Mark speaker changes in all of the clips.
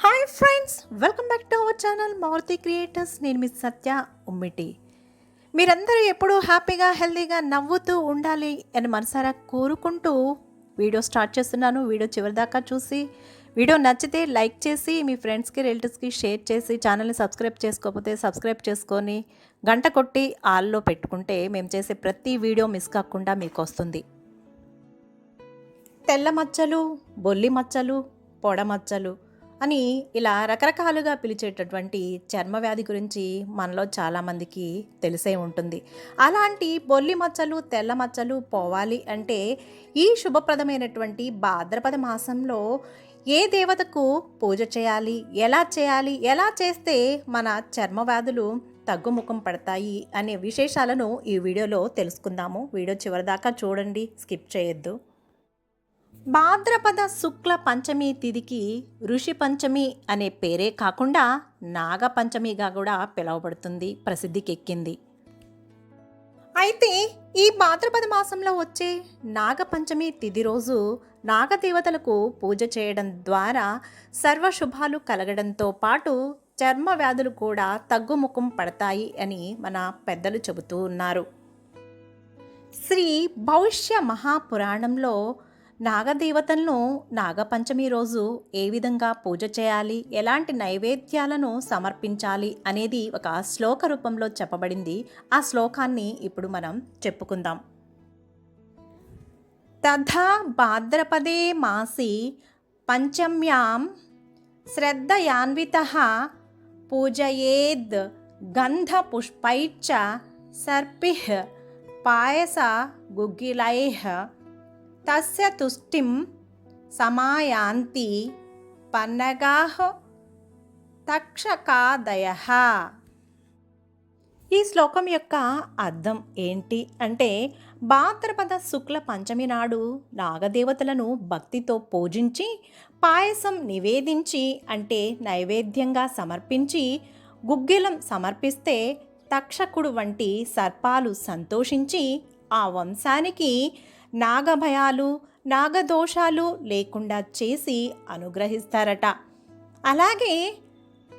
Speaker 1: Hi friends welcome back to our channel Maruti creators. నేను మీ సత్య ఉమ్మిటి. మీరందరూ ఎప్పుడూ హ్యాపీగా హెల్తీగా నవ్వుతూ ఉండాలి అని మనసారా కోరుకుంటూ వీడియో స్టార్ట్ చేస్తున్నాను. వీడియో చివరిదాకా చూసి వీడియో నచ్చితే లైక్ చేసి మీ ఫ్రెండ్స్కి రిలేటివ్స్కి షేర్ చేసి ఛానల్ని సబ్స్క్రైబ్ చేసుకోకపోతే సబ్స్క్రైబ్ చేసుకొని గంట కొట్టి ఆల్లో పెట్టుకుంటే మేము చేసే ప్రతి వీడియో మిస్ కాకుండా మీకు వస్తుంది. తెల్ల మచ్చలు బొల్లి మచ్చలు పొడమచ్చలు అని ఇలా రకరకాలుగా పిలిచేటటువంటి చర్మ వ్యాధి గురించి మనలో చాలామందికి తెలిసే ఉంటుంది. అలాంటి బొల్లి మచ్చలు తెల్ల మచ్చలు పోవాలి అంటే ఈ శుభప్రదమైనటువంటి భాద్రపద మాసంలో ఏ దేవతకు పూజ చేయాలి ఎలా చేయాలి ఎలా చేస్తే మన చర్మ వ్యాధులు తగ్గుముఖం పడతాయి అనే విశేషాలను ఈ వీడియోలో తెలుసుకుందాము. వీడియో చివరిదాకా చూడండి స్కిప్ చేయొద్దు. భాద్రపద శుక్ల పంచమి తిథికి ఋషి పంచమి అనే పేరే కాకుండా నాగ పంచమిగా కూడా పిలువబడుతుంది ప్రసిద్ధికెక్కింది. అయితే ఈ భాద్రపద మాసంలో వచ్చే నాగపంచమి తిథి రోజు నాగదేవతలకు పూజ చేయడం ద్వారా సర్వశుభాలు కలగడంతో పాటు చర్మ వ్యాధులు కూడా తగ్గుముఖం పడతాయి అని మన పెద్దలు చెబుతూ ఉన్నారు. శ్రీ భవిష్య మహాపురాణంలో నాగదేవతలను నాగపంచమి రోజు ఏ విధంగా పూజ చేయాలి? ఎలాంటి నైవేద్యాలను సమర్పించాలి? అనేది ఒక శ్లోక రూపంలో చెప్పబడింది. ఆ శ్లోకాన్ని ఇప్పుడు మనం చెప్పుకుందాం. తథా భాద్రపదే మాసి పంచమ్యాం శ్రద్ధయాన్విత పూజయేద్ గంధపుష్పైశ్చ సర్పి పాయస గుగ్గిలైహ్ తస్య తుష్టిం సమాయాంతి పన్నగాహ తక్షకాదయ. ఈ శ్లోకం యొక్క అర్థం ఏంటి? అంటే భాద్రపద శుక్ల పంచమి నాడు నాగదేవతలను భక్తితో పూజించి పాయసం నివేదించి అంటే నైవేద్యంగా సమర్పించి గుగ్గిలం సమర్పిస్తే తక్షకుడు వంటి సర్పాలు సంతోషించి ఆ వంశానికి నాగభయాలు నాగదోషాలు లేకుండా చేసి అనుగ్రహిస్తారట. అలాగే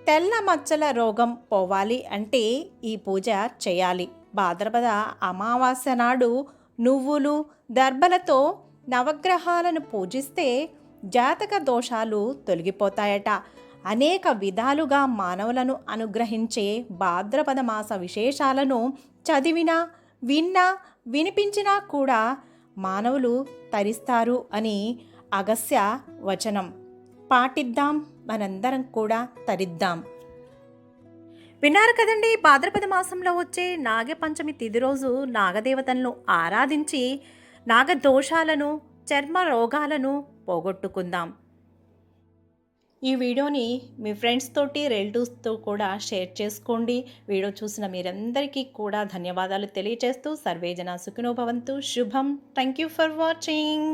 Speaker 1: తెల్ల మచ్చల రోగం పోవాలి అంటే ఈ పూజ చేయాలి. భాద్రపద అమావాస్య నాడు నువ్వులు దర్భలతో నవగ్రహాలను పూజిస్తే జాతక దోషాలు తొలగిపోతాయట. అనేక విధాలుగా మానవులను అనుగ్రహించే భాద్రపద మాస విశేషాలను చదివినా విన్నా వినిపించినా కూడా మానవులు తరిస్తారు అని అగస్య వచనం. పాటిద్దాం మనందరం కూడా తరిద్దాం. విన్నారు కదండి భాద్రపద మాసంలో వచ్చే నాగపంచమి తిది రోజు నాగదేవతలను ఆరాధించి నాగదోషాలను చర్మ రోగాలను పోగొట్టుకుందాం. ఈ వీడియోని మీ ఫ్రెండ్స్ తోటి రిలేటివ్స్తో కూడా షేర్ చేసుకోండి. వీడియో చూసిన మీరందరికీ కూడా ధన్యవాదాలు తెలియజేస్తూ సర్వేజన సుఖినోభవంతు శుభం. Thank you for watching